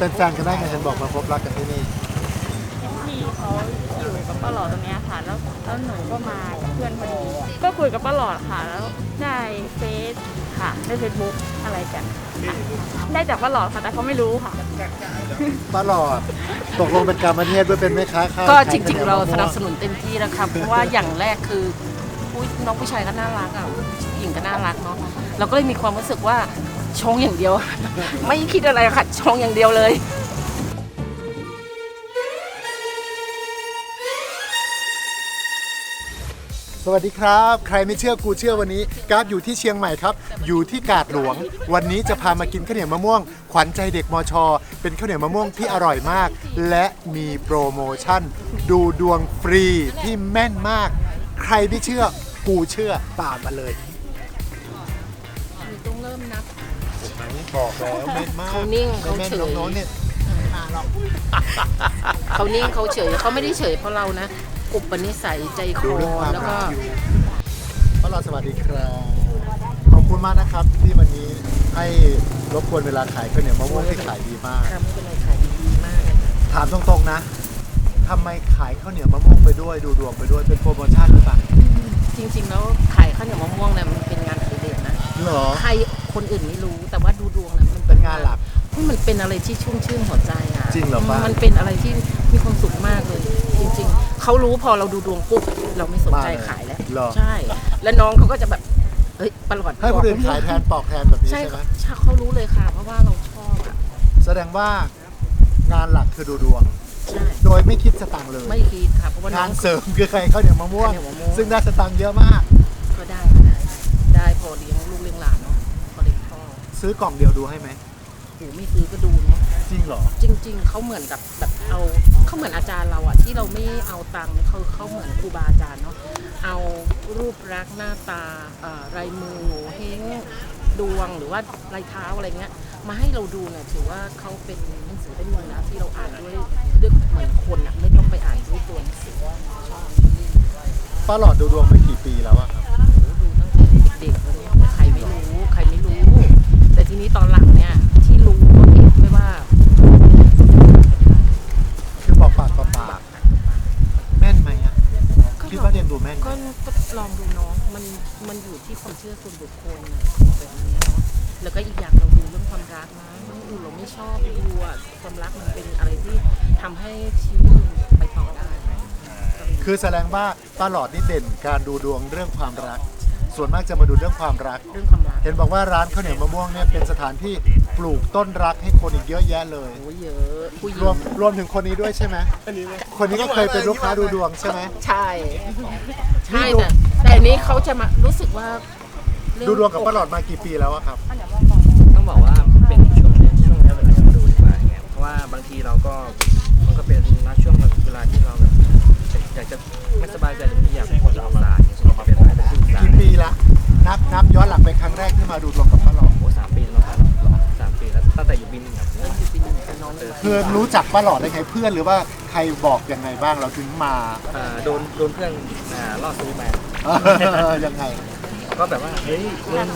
เป็นแฟนกันได้ไงฉันบอกมาพบรักกันที่นี่พี่เขาอยู่กับป้าหลอดตรงเนี้ยค่ะ แล้วแล้วหนูก็มากับเพื่อนพอดี ก็คุยกับป้าหลอดค่ะ แล้วได้เฟซค่ะ ได้เฟซบุ๊กอะไรกันอะได้จากป้าหลอดค่ะ แต่เขาไม่รู้ค่ะ ป้าหลอดตกลงเป็นการประเทศด้วยเป็นแม่ค้าข้าวก็ขายจริง ๆ เราข้วหสนียวนับสนุนเต็มที่แล้วครับเพราะว่าอย่างแรกคืออุ๊ยน้องผู้ชายก็น่ารักอะผู้หญิงก็น่ารักเนาะเราก็เลยมีความรู้สึกว่า ชงอย่างเดียว ไม่คิดอะไรค่ะชงอย่างเดียวเลยสวัสดีครับ ใครไม่เชื่อกูเชื่อวันนี้กราฟอยู่ที่เชียงใหม่ครับ อยู่ที่กาดหลวง วันนี้จะพามากินข้าวเหนียวมะม่วง ขวัญใจเด็กมชเป็นข้าวเหนียวมะม่วงที่อร่อยมาก และมีโปรโมชั่น ดูดวงฟรีที่แม่นมาก ใครไม่เชื่อกูเชื่อตามมาเลย บอกแล้วแม่นมากเขานิ่งเขาแม่นเฉยน้องๆเนี่ยเขานิ่งเขาเฉยเขาไม่ได้เฉยเพราะเรานะอุปนิสัยใจคดูอเรื่องความแล้วก็รักอยู่ป้าหลอดสวัสดีครับขอบคุณมากนะครับที่วันนี้ให้รบกวนเวลาขายข้าวเหนียวมะม่วงที่ขายดีมากทำเป็นอะไรขายดีๆมากเลยค่ะถามตรงๆนะทำไมขายข้าวเหนียวมะม่วงไปด้วยดูดวงไปด้วยเป็นโปรโมชั่นหรือเปล่าจริง ๆ แล้วขายข้าวเหนียวมะม่วงเนี่ยมันเป็นงานอดิเรกนะเหรอใครคนอื่นไม่รู้ ลักมันเป็นอะไรที่ชุ่มชื่นหัวใจอะจริงเหรอป้ามันเป็นอะไรที่มีความสุขมากเลย จริง ๆเขารู้พอเราดูดวงปุ๊บเราไม่สนใจมาเลยขายแล้วเหรอ ใช่ แล้วน้องเขาก็จะแบบเฮ้ยประหลอดให้คนอื่นขายแทนปอกแทนแบบนี้ใช่ใช่ไหมใช่เขารู้เลยค่ะ เพราะว่าเราชอบอะแสดงว่างานหลักคือดูดวง ใช่โดยไม่คิดสตังค์เลย ไม่คิดค่ะเพราะว่าน้งาองนเสริมคือใครข้าวเหนียวมะม่วง ข้าวเหนียวมะม่วง ซึ่งได้สตังค์เยอะมาก ก็ได้ได้ได้พอเลี้ยงลูกเลี้ยงหลานเนาะก็เลยชอบซื้อกล่องเดียวดูให้ไหม โหไม่ซื้อก็ดูเนาะจริงเหรอ จริง ๆเขาเหมือนกับแบบเอาเขาเหมือนอาจารย์เราอะที่เราไม่เอาตังค์เขาเขาเหมือนครูบาอาจารย์เนาะเอารูปรักษณ์หน้าตาเอ่อลายมือโงเฮงดวงหรือว่ารายเท้าอะไรเงี้ย มาให้เราดูเนี่ยถือว่าเขาเป็นหนังสือเป็นมือนะที่เราอ่านด้วยด้วยเหมือนคนอะไม่ต้องไปอ่านด้วยตัวหนังสือชอบป้าหลอดดูดวงมากี่ปีแล้วอะครับ ดูตั้งแต่เด็กเลยเนี่ยใครไม่รู้ใครไม่รู้ แต่ทีนี้ตอนหลังเนี่ยที่รู้ก็เห็นไม่ว่า คือบอกปากต่อปากแม่นไหมอะคิดว่าเรียนดูแม่นไหม ก็ก็ลองดูเนาะมันมันอยู่ที่ความเชื่อส่วนบุคคลน่ะแบบนี้เนาะแล้วก็อีกอย่างเราดูเรื่องความรักนะดูเราไม่ชอบดูอะความรักมันเป็นอะไรที่ทำให้ชีวิตมันไปต่อได้ก็เลย คือแสดงว่าป้าหลอดนี่เด่นการดูดวงเรื่องความรัก ส่วนมากจะมาดูเรื่องความรัก เรื่องความรักเห็นบอกว่าร้านข้าวเหนียวมะม่วงเนี่ยเป็นสถานที่ปลูกต้นรักให้คนอีกเยอะแยะเลย โอ้ยเยอะผู้หญิรวมงรวมถึงคนนี้ด้วยใช่ไหมคนนี้ก็เคยเป็นลูกค้าดูดวงใช่ไหม ใช่ใช่แต่แต่อันนี้เขาจะมารู้สึกว่าเรื่องดูดวงกับป้าหลอดมากี่ปีแล้วอะครับ ต้องบอกว่าเป็นช่วงช่วงระยะเวลาที่เราดูดีกว่าอย่างเงี้ยเพราะว่าบางทีเราก็มันก็เป็นณช่วงเวลาที่เราแบบ อยากจะไม่สบายใจหรืออยากให้คนเราสารอย่างเงี้ยเป็นอะไรเป็นสื่อสารกี่ปีละ นับนับย้อนหลังไปครั้งแรกที่มาดูดวงกับป้าหลอดโอ้สามปีแล้วครับสามปีแล้วตั้งแต่อยู่บินครับเรื่องอยู่ปีหนึ่งกับน้องเลยคือรู้จักป้าหลอดได้ไงเพื่อนหรือว่าใครบอกยังไงบ้างเราถึงมาอ่าโดนโดนเพื่อนอ่าล่อซื้อมา ยังไง ก็แบบว่า เฮ้ยมึง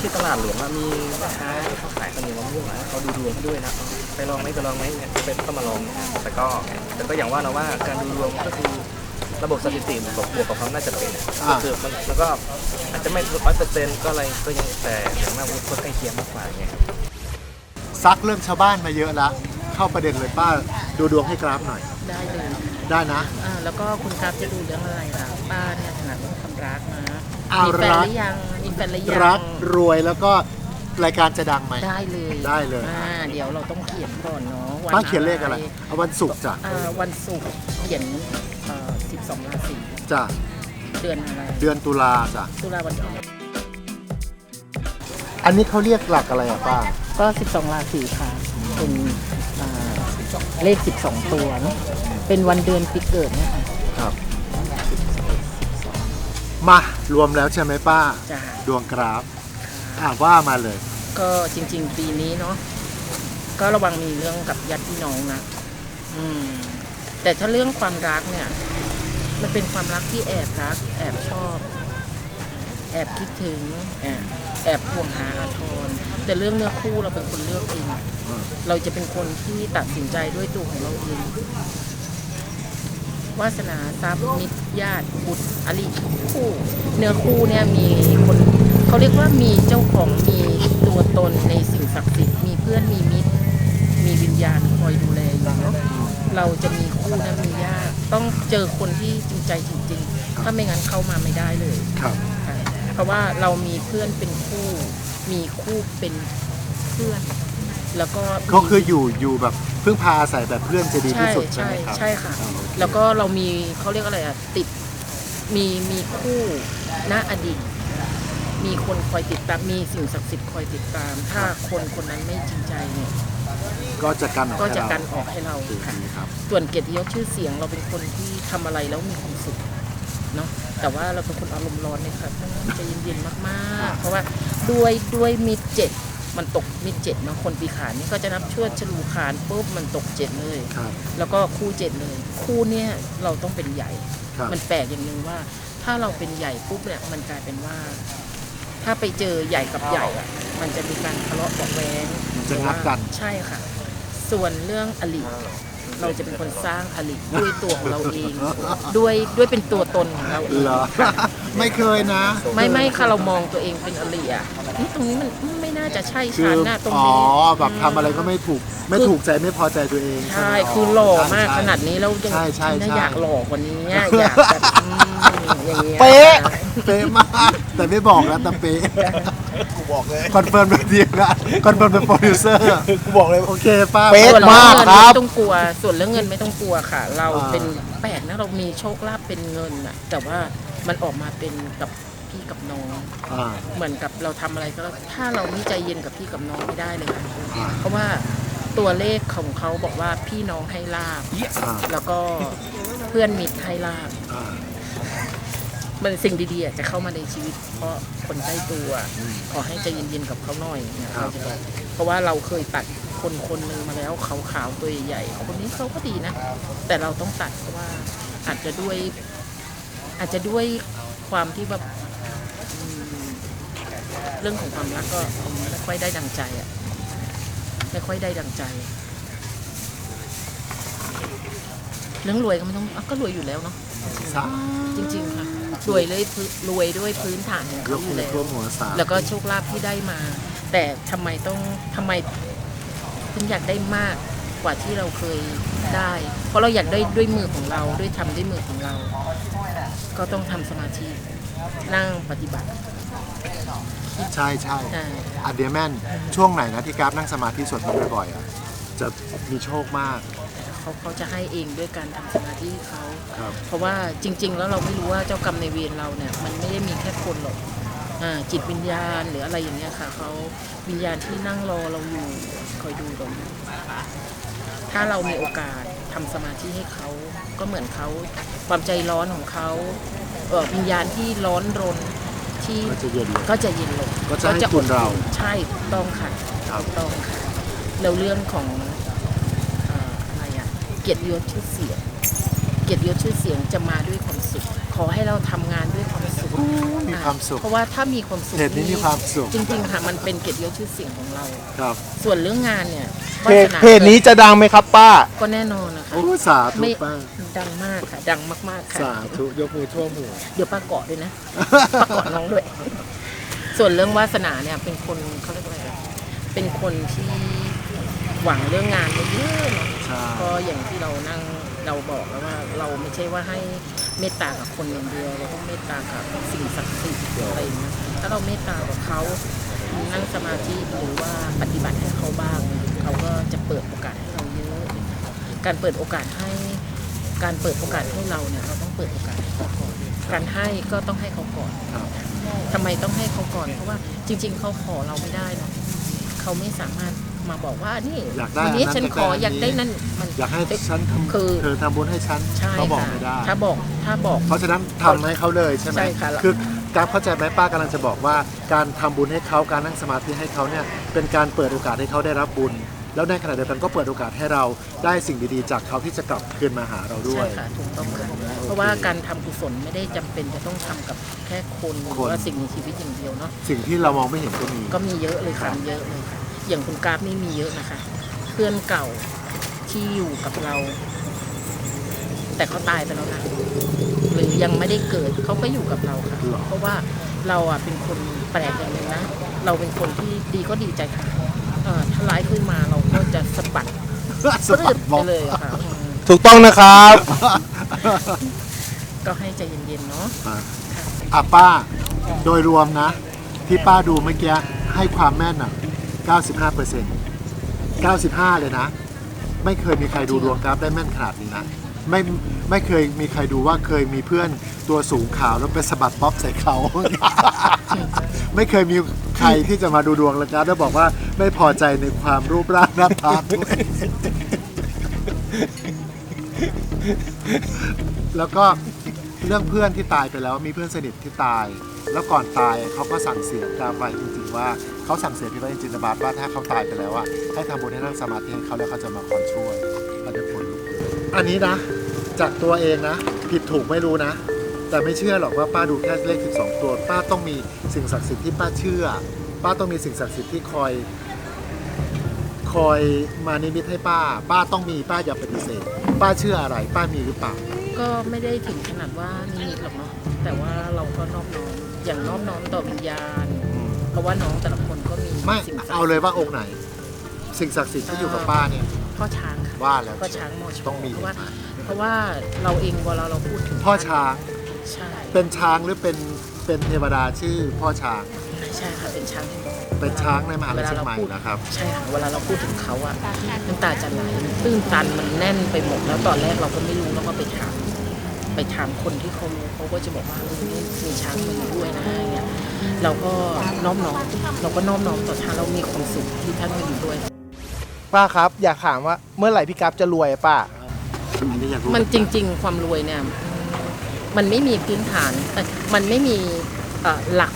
ที่ตลาดหลวงอะมีแม่ค้าเขาขายขนมมะม่วงอะเขาดูดวงให้ด้วยนะ ไปลองไหมไปลองไหมเนี่ยไปก็มาลองแต่ก็แต่ก็อย่างว่าเราว่าการดูดวงก็คือระบบสถิติบวกบวกกับความน่าจะเป็นอะอ่าก็คือมันมันก็อาจจะไม่ร้อยเปอร์เซ็นต์ก็อะไรก็ยังแต่อย่างมากมันก็ใกล้เคียงมากกว่าไงซักเรื่องชาวบ้านมาเยอะละ เข้าประเด็นเลยป้าดูดวงให้กราฟหน่อย ได้เลยได้นะอ่าแล้วก็คุณครับจะดูเรื่องอะไรล่ะป้าเนี่ยถนัดเรื่องความรักนะอ้าวมีแฟนรักหรือยังมีแฟนหรือยังรักรวยแล้วก็ รายการจะดังไหม ได้เลยได้เลยอ่าเดี๋ยวเราต้องเขียนก่อนเนาะวันป้าเขียนเลขอะไรเอาวันศุกร์จ้ะอ่าวันศุกร์เขียนเอ่อ12ราศีจ้ะเดือนอะไรเดือนตุลาจ้ะตุลาวันที่อันนี้เขาเรียกหลักอะไรอะป้า ก็ 12 ราศีค่ะเป็นอ่าเลข 12 ตัวเนอะเป็นวันเดือนปีเกิดเนี่ยค่ะครับ มารวมแล้วใช่ไหมป้า จ้าดวงกราฟ อ่าว่ามาเลย ก็จริง ๆ ปีนี้เนาะก็ระวังมีเรื่องกับญาติพี่น้องนะอืม แต่ถ้าเรื่องความรักเนี่ย มันเป็นความรักที่แอบรัก แอบชอบ แอบคิดถึง แอบแอบห่วงหาอาทรแต่เรื่องเนื้อคู่เราเป็นคนเลือกเองเราจะเป็นคนที่ตัดสินใจด้วยตัวของเราเองวาสนาทรัพย์มิตรญาติบุตรอริคู่ เนื้อคู่เนี่ยมีคน เขาเรียกว่ามีเจ้าของมีตัวตนในสิ่งศักดิ์สิทธิ์มีเพื่อนมีมิตร มีวิญญาณคอยดูแลอยู่เนาะเราจะมีคู่นะมียากต้องเจอคนที่จริงใจจริง ๆ ถ้าไม่งั้นเข้ามาไม่ได้เลยครับค่ะเพราะว่าเรามีเพื่อนเป็นคู่ มีคู่เป็นเพื่อน แล้วก็มี ก็คืออยู่อยู่แบบพึ่งพาอาศัยแบบเพื่อนจะดีที่ใช่สุดใช่ใช่ไหมครับใช่ค่ะรับโอเคแล้วก็เรามีเขาเรียกอะไรอะติดมีมีคู่ณอดีต มีคนคอยติดตามมีสิ่งศักดิ์สิทธิ์คอยติดตาม ถ้าคนคนนั้นไม่จริงใจเนี่ยก็จะกันออกก็ให้จะเรากันออกให้เราโอเคค่ะครับ ส่วนเกียรติยศชื่อเสียงเราเป็นคนที่ทำอะไรแล้วมีความสุขเนาะแต่ว่าเราเป็นคนอารมณ์ร้อนเลยค่ะต้องใจเย็นๆมากๆ เพราะว่าด้วยด้วยมิดเจ็ดมันตกมิดเจ็ดเนาะคนปีขานนี่ก็จะนับชวดฉลูขานปุ๊บมันตกเจ็ดเลยครับแล้วก็คู่เจ็ดเลย คู่เนี่ยเราต้องเป็นใหญ่ครับมันแปลกอย่างหนึ่งว่า ถ้าเราเป็นใหญ่ปุ๊บเนี่ยมันกลายเป็นว่า ถ้าไปเจอใหญ่กับใหญ่อะมันจะมีการทะเลาะเบาะแวงมันจะงัดกัน ใช่ค่ะ ส่วนเรื่องอลิเราจะเป็นคนสร้างอลิด้วยตัวของเราเองด้วยด้วยเป็นตัวตนของเราเอง เหรอ ไม่เคยนะ ไม่ไม่ค่ะเรามองตัวเองเป็นอลิอะนี่ตรงนี้มันไม่น่าจะใช่คืฉัอนนะตรงอ๋อนี้แบบทำอะไรก็ไม่ถูก ไม่ถูกใจไม่พอใจตัวเองใช่ ไหมคือหล่อมากใช่ ขนาดนี้แล้วยังใช่ใช่ฉันน่ะใช่ อยากหล่อกว่านี้อะอยากแบบอืมอย่างเงี้ยเป๊ะเป๊ะมาก แต่ไม่บอกนะแต่เป๊ะกูบอกเลยคอนเฟิร์มแบบเดียวนะคอนเฟิร์มเป็นโปรดิวเซอร์กูบอกเลย โอเคป้า เป๊ะ ส่วนเรื่องมากเงินครับ ไม่ต้องกลัว ส่วนเรื่องเงินไม่ต้องกลัวค่ะ เราอ่า เป็นแปลกนะเรามีโชคลาภเป็นเงินอะแต่ว่ามันออกมาเป็นกับพี่กับน้อง อ่า เหมือนกับเราทำอะไรก็แล้วถ้าเราไม่ใจเย็นกับพี่กับน้องไม่ได้เลยค่ะอ่าเพราะว่าตัวเลขของเขาบอกว่าพี่น้องให้ลาบ อ่า แล้วก็เพื่อนมิตรให้ลาบ อ่า มันสิ่งดีๆอะจะเข้ามาในชีวิต เพราะคนใกล้ตัว ขอให้ใจเย็นๆกับเขาหน่อยเนี่ยเราจะบอกเพราะว่าเราเคยตัดคนคนหนึ่งมาแล้วขาวๆตัวใหญ่ๆคนนี้เขาก็ดีนะ แต่เราต้องตัดเพราะว่าอาจจะด้วย อาจจะด้วยความที่แบบอืมเรื่องของความรักก็ไม่ค่อยได้ดังใจอะไม่ค่อยได้ดังใจ เรื่องรวยก็ไม่ต้องอะก็รวยอยู่แล้วเนาะ สาจริงๆค่ะ รวยเลยพื้นรวยด้วยพื้นฐานของยเขากอยู่มือแล้วท่วมหัวสาแล้วก็โชคลาภที่ได้มา แต่ทำไมต้องทำไมถึงอยากได้มากกว่าที่เราเคยได้ เพราะเราอยากได้ด้วยมือของเราด้วยทำด้วยมือของเรา ก็ต้องทำสมาธินั่งปฏิบัติ ใช่ใช่ใช่อันเดียแมนช่วงไหนนะที่กราฟนั่งสมาธิสวดมนต์บ่อยๆอะจะมีโชคมาก เขาเขาจะให้เองด้วยการทำสมาธิให้เขาครับเพราะว่าจริง ๆ แล้วเราไม่รู้ว่าเจ้ากรรมในายเวรเราเนี่ยมันไม่ได้มีแค่คนหรอกอ่าจิตวิญญาณหรืออะไรอย่างเงี้ยค่ะเขาวิญญาณที่นั่งรอเราอยู่คอยดูเราอยู่ถ้าเรามีโอกาสทำสมาธิให้เขาก็เหมือนเขาความใจร้อนของเขาเออวิญญาณที่ร้อนรนที่ก็จะเย็นลง ก็จะเย็นลงก็จะให้คุณเรา ใช่ถูกต้องค่ะครับ ถูกต้องค่ะแล้วเรื่องของเอ่ออะไรอะ เกียรติยศชื่อเสียง เกียรติยศชื่อเสียงจะมาด้วยความสุข ขอให้เราทำงานด้วยความสุขมีความสุข เพราะว่าถ้ามีความสุขเพจนี้มีความสุข จริงๆค่ะมันเป็นเกียรติยศชื่อเสียงของเรา ครับส่วนเรื่องงานเนี่ยเพจวาสาเพจนี้จะดังไหมครับป้า ก็แน่นอนนะคะโอ้สาธุไม่ป้าดังมากค่ะ ดังมากๆค่ะ สาธุยกมือท่วมหัว เดี๋ยวป้าเกาะด้วยนะป้าเกาะน้องด้วย ส่วนเรื่องวาสนาเนี่ยเป็นคนเขาเรียกว่าอะไรอะเป็นคนที่ หวังเรื่องงานไว้เยอะเนาะใช่ก็อย่างที่เรานั่งเราบอกแล้วว่าเราไม่ใช่ว่าให้เมตตากับคนอย่างเดียวเราต้องเมตตากับสิ่งศักดิ์สิทธิ์อะไรอย่างเงี้ยถ้าเราเมตตากับเขานั่งสมาธิหรือว่าปฏิบัติให้เขาบ้างเขาก็จะเปิดโอกาสให้เราเยอะการเปิดโอกาสให้ การเปิดโอกาสให้เราเนี่ยเราต้องเปิดโอกาสให้เขาก่อนการให้ก็ต้องให้เขาก่อนครับทำไมต้องให้เขาก่อนเพราะว่าจริง ๆ เขาขอเราไม่ได้เนาะเขาไม่สามารถ มาบอกว่านี่อยากได้วันนี้อันนั้นฉันขออยากกอายได้ได้นั่นมันอยากให้ฉันทำคือเธอทำบุญให้ฉันใช่เขาบอกค่ะไม่ได้ถ้าบอกถ้าบอก เพราะฉะนั้นทำให้เขาเลยใช่ไหมใช่ค่ะคือกราฟเข้าใจไหมป้ากำลังจะบอกว่า การทำบุญให้เขาการนั่งสมาธิให้เขาเนี่ยเป็นการเปิดโอกาสให้เขาได้รับบุญ แล้วในขณะเดียวกันก็เปิดโอกาสให้เราได้สิ่งดีๆ จากเขาที่จะกลับคืนมาหาเราด้วใช่ยค่ะถูกต้องค่ะเพราะว่าการทำกุศลไม่ได้จำเป็นจะต้องทำกับแค่คนหรือคนว่าสิ่งมีชีวิตอย่างเดียวเนาะสิ่งที่เรามองไม่เห็นก็มีก็มีเยอะเลยค่ะเยอะเลยค่ะ อย่างคุณกราฟนี่มีเยอะนะคะ เพื่อนเก่าที่อยู่กับเรา แต่เขาตายไปแล้วนะหรือยังไม่ได้เกิดเขาก็อยู่กับเราค่ะหรอเพราะว่าเราอะเป็นคนแปลกอย่างหนึ่งนะเราเป็นคนที่ดีก็ดีใจค่ะเอ่อถ้าร้ายขึ้นมาเราก็จะสะบัดสะบัดไปบอกเลยอะค่ะอืมถูกต้องนะครับ ก็ให้ใจเย็นๆเนาะ อะอะป้า โดยรวมนะ ที่ป้าดูเมื่อกี้ให้ความแม่นอะ 95เปอร์เซ็นต์95 เลยนะ ไม่เคยมีใครดูดวงกราฟได้แม่นขนาดนี้นะไม่ไม่เคยมีใครดูว่าเคยมีเพื่อนตัวสูงขาวแล้วไปสะบัดป๊อปใส่เขา ไม่เคยมีใครที่จะมาดูดวงแล้วครับแล้วบอกว่าไม่พอใจในความรูปร่างหน้าตาตัวเองแล้วก็เรื่องเพื่อนที่ตายไปแล้วมีเพื่อนสนิทที่ตาย แล้วก่อนตายเขาก็สั่งเสียกราฟไว้จริงๆว่า เขาสั่งเสียพี่ไว้จริงๆบาทว่าถ้าเขาตายไปแล้วอะให้ทำบุญให้นั่งสมาธิให้เขาแล้วเขาจะมาคอยช่วยเขาจะคนลุกอันนี้นะจากตัวเองนะ ผิดถูกไม่รู้นะ แต่ไม่เชื่อหรอกว่าป้าดูแค่เลข 12 ตัว ป้าต้องมีสิ่งศักดิ์สิทธิ์ที่ป้าเชื่อ ป้าต้องมีสิ่งศักดิ์สิทธิ์ที่คอย คอยมานิมิตให้ป้า ป้าต้องมีป้าอย่าปฏิเสธ ป้าเชื่ออะไร ป้ามีหรือเปล่า ก็ไม่ได้ถึงขนาดว่านิมิตหรอกเนาะแต่ว่าเราก็นอบน้อมอย่างนอบน้อมต่อวิญญาณ เพราะว่าน้องแต่ละคนก็มีไม่สิ่งศักดิ์สิทธิ์เอาเลยว่าองค์ไหน สิ่งศักดิ์สิทธิ์ที่อยู่กับป้าเนี่ย พ่อช้างค่ะว่าแล้วพ่อช้างมอชต้องมี เพราะว่าเพราะว่าเราเองเวลาเราพูดถึงพ่อช้างใช่เป็นช้างหรือเป็นเป็นเทวดาชื่อพ่อช้าง ใช่ค่ะเป็นช้างที่เป็นช้างในมหาลัยเชียงใหม่นะครับ ใช่ค่ะเวลาเราพูดถึงเขาอะน้ำตาจะไหลมันตื้นตันมันแน่นไปหมดแล้วตอนแรกเราก็ไม่รู้แล้วก็ไปถามไปถามคนที่เขารู้เขาก็จะบอกว่าเออนี่มีช้างมาอยู่ด้วยนะอย่างเงี้ย เราก็น้อมน้อมเราก็น้อมน้อมต่อท่านเรามีความสุขที่ท่านมาอยู่ด้วย ป้าครับ อยากถามว่าเมื่อไหร่พี่กราฟจะรวยอะป้าอันนี้อยากรู้มันจริง ๆ ความรวยเนี่ย มันไม่มีพื้นฐานเอ่อมันไม่มีเอ่อหลัก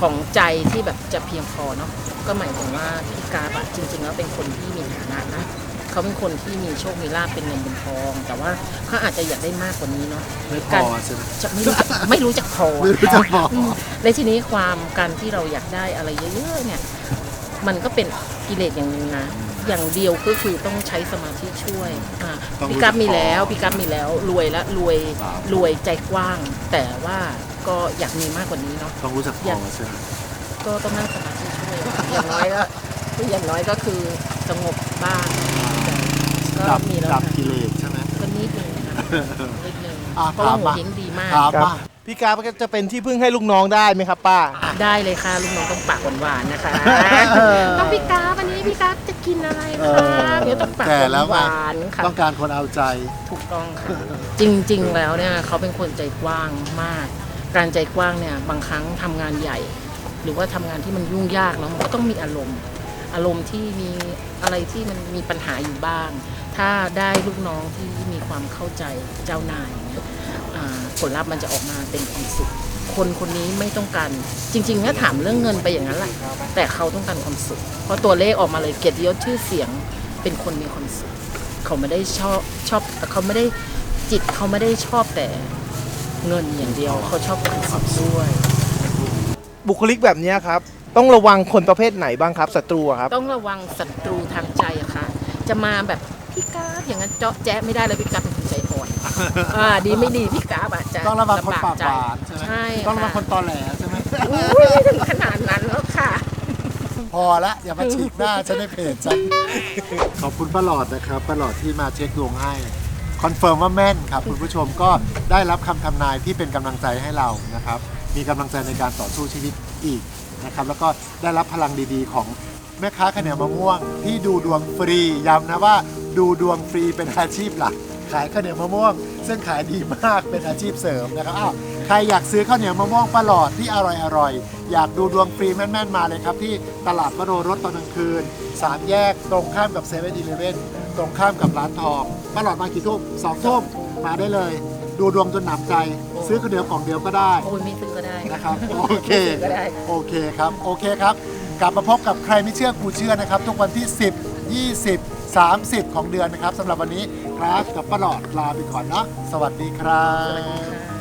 ของใจที่แบบจะเพียงพอเนาะก็หมายถึงว่าพี่กาบอะจริง ๆ แล้วเป็นคนที่มีฐานะนะ เขาเป็นคนที่มีโชค มีลาภเป็นเงินเป็นทอง แต่ว่าเขาอาจจะอยากได้มากกว่านี้เนาะ ไม่พการอใช่ไหมจะไม่รู้จักไม่รู้จักพอไม่รู้จักพอมและทีนี้ความการที่เราอยากได้อะไรเยอะๆเนี่ย มันก็เป็นกิเลสอย่างหนึงนะ อย่างเดียวก็คือต้องใช้สมาธิช่วยอะต้องรู้พี่กัฟมีจักพอแล้วพี่กัฟมีแล้วรวยแล้วรวยครับ รวยใจกว้าง แต่ว่าก็อยากมีมากกว่านี้เนาะ ต้องรู้จักพอยาอกใช่ไหมก็ต้องนั่งสมาธิช่วยอย่างน้อยก็อย่างน้อยก็คือสงบบ้าง ก็ดับมีแล้วดับค่ะกิเลสใช่ไหม ก็นิดนึงนะนิดนึงอะเพราะว่าถามหัวมาเฮงดีมากถามครับมาพี่กราฟก็จะเป็นที่พึ่งให้ลูกน้องได้ไหมครับป้า ได้เลยค่ะลูกน้องต้องปากหวานๆนะคะ ต้องพี่กราฟวันนี้พี่กราฟจะกินอะไรเอคะอเดี๋ยวต้องปากแก่แล้วหอะวานๆค่ะต้องการคนเอาใจ ถูกต้องค่ะ จริงๆแล้วเนี่ยเขาเป็นคนใจกว้างมาก การใจกว้างเนี่ยบางครั้งทำงานใหญ่ หรือว่าทำงานที่มันยุ่งยากเนาะมันก็ต้องมีอารมณ์ อารมณ์ที่มีอะไรที่มันมีปัญหาอยู่บ้าง ถ้าได้ลูกน้องที่มีความเข้าใจเจ้านายผลลัพธ์มันจะออกมาเป็นความสุข คนคนนี้ไม่ต้องการจริงๆถ้าถามเรื่องเงินไปอย่างนั้นแหละแต่เขาต้องการความสุข เพราะตัวเลขออกมาเลยเกียรติยศชื่อเสียงเป็นคนมีความสุข เขาไม่ได้ชอบชอบเขาไม่ได้จิตเขาไม่ได้ชอบแต่เงินอย่างเดียว เขาชอบความสุขด้วยบุคลิกแบบนี้ครับ ต้องระวังคนประเภทไหนบ้างครับศัตรูครับ ต้องระวังศัตรูทางใจอะค่ะ จะมาแบบ พี่กาบอย่างนั้นเจาะแจ๊ะไม่ได้เลยพี่กาบเป็นคนใจอ่อนอ่าดีไม่ดีพี่กาบอาจจะต้องระวังคนลำบปากใจหวานใช่ไหมใช่ต้องระวังค่ะคนตอแหลใช่ไหมอุ้ยไม่ถึงขนาดนั้นแล้วค่ะ พอละอย่ามาฉีกหน้าฉันในเพจฉันขอบคุณป้าหลอดนะครับป้าหลอดที่มาเช็คดวงให้คอนเฟิร์มว่าแม่นครับ คุณผู้ชมก็ได้รับคำทำนายที่เป็นกำลังใจให้เรานะครับ มีกำลังใจในการต่อสู้ชีวิตอีกนะครับ แล้วก็ได้รับพลังดีๆ ของแม่ค้าข้าวเหนียวมะม่วงที่ดูดวงฟรีย้ำนะว่า ดูดวงฟรีเป็นอาชีพหลัก ขายข้าวเหนียวมะม่วง ซึ่งขายดีมากเป็นอาชีพเสริมนะครับอ้าวใครอยากซื้อข้าวเหนียวมะม่วงป้าหลอดที่อร่อยอร่อยๆอยากดูดวงฟรีแม่นๆมาเลยครับที่ตลาดวโรรสตอนกลางคืนสามแยกตรงข้ามกับเซเว่นอีเลเว่นตรงข้ามกับร้านทองป้าหลอดมากี่ทุ่มสองทุ่มมาได้เลย ดูดวงจนหนำใจ ซื้อข้าวเหนียวกล่องเดียวก็ได้โอ้ยไม่ซื้อก็ได้นะครับโอเคก็ได้โอเคครับโอเคครับ กลับมาพบกับใครไม่เชื่อกูเชื่อนะครับ ทุกวันที่ 10 20 30 ของเดือนนะครับสำหรับวันนี้ครับกับป้าหลอดลาไปก่อนเนาะสวัสดีครับ